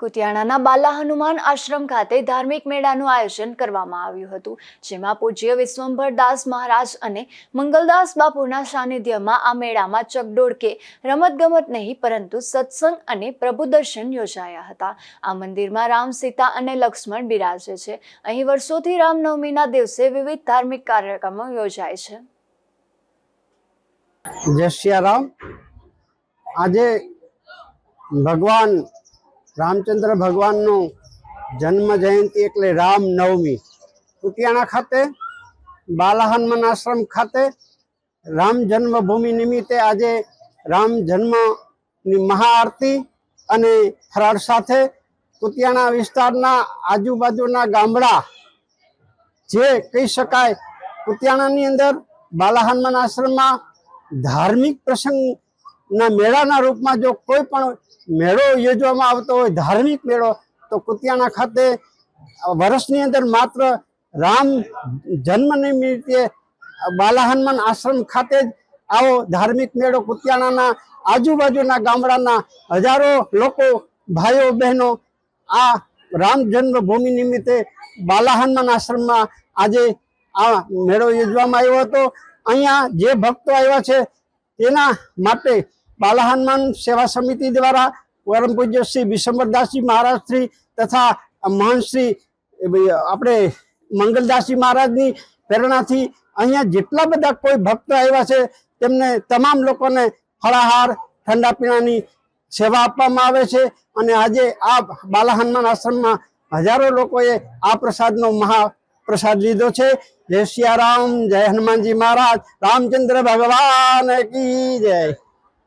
કુતિયાણાના બાલા હનુમાન આશ્રમ ખાતે ધાર્મિક મેળાનું આયોજન કરવામાં આવ્યું હતું, જેમાં પૂજ્ય વિશ્વંભર દાસ મહારાજ અને મંગલદાસ બાપુના સાનિધ્યમાં આ મેળામાં ચકડોળ કે રમતગમત નહીં, પરંતુ સત્સંગ અને પ્રભુ દર્શન યોજાયા હતા. આ મંદિરમાં રામ, સીતા અને લક્ષ્મણ બિરાજે છે. અહીં વર્ષોથી રામનવમીના દિવસે વિવિધ ધાર્મિક કાર્યક્રમો યોજાય છે. જય રામ. આજે ભગવાન રામચંદ્ર ભગવાનનો જન્મ જયંતિ એટલે રામ નવમી. કુતિયાણા ખાતે બાલાહનમન આશ્રમ ખાતે રામ જન્મભૂમિ નિમિત્તે આજે રામ જન્મની મહાઆરતી અને ફરાળ સાથે કુતિયાણા વિસ્તારના આજુબાજુના ગામડા, જે કહી શકાય કુતિયાણાની અંદર બાલાહનમન આશ્રમમાં ધાર્મિક પ્રસંગના મેળાના રૂપમાં જો કોઈ પણ મેળો યોજવામાં આવતો હોય, ધાર્મિક મેળો, તો કુતિયાણા ખાતે વર્ષની અંદર માત્ર રામ જન્મ નિમિત્તે બાલા હનુમાન આશ્રમ ખાતે જ આવો ધાર્મિક મેળો કુતિયાણાના આજુબાજુના ગામડાના હજારો લોકો, ભાઈઓ, બહેનો આ રામ જન્મભૂમિ નિમિત્તે બાલા હનુમાન આશ્રમમાં આજે આ મેળો યોજવામાં આવ્યો હતો. અહીંયા જે ભક્તો આવ્યા છે, તેના માટે બાલા હનુમાન સેવા સમિતિ દ્વારા પરમ પૂજ્ય શ્રી વિશંબરદાસજી મહારાજ શ્રી તથા મહંત શ્રી આપણે મંગલદાસજી મહારાજની પ્રેરણાથી અહીંયા જેટલા બધા કોઈ ભક્ત આવ્યા છે, તેમને તમામ લોકોને ફળાહાર, ઠંડા પીણાની સેવા આપવામાં આવે છે અને આજે આ બાલા હનુમાન આશ્રમમાં હજારો લોકોએ આ પ્રસાદનો મહા પ્રસાદ લીધો છે. જય સિયારામ જય હનુમાનજી મહારાજ, રામચંદ્ર ભગવાન કી જય.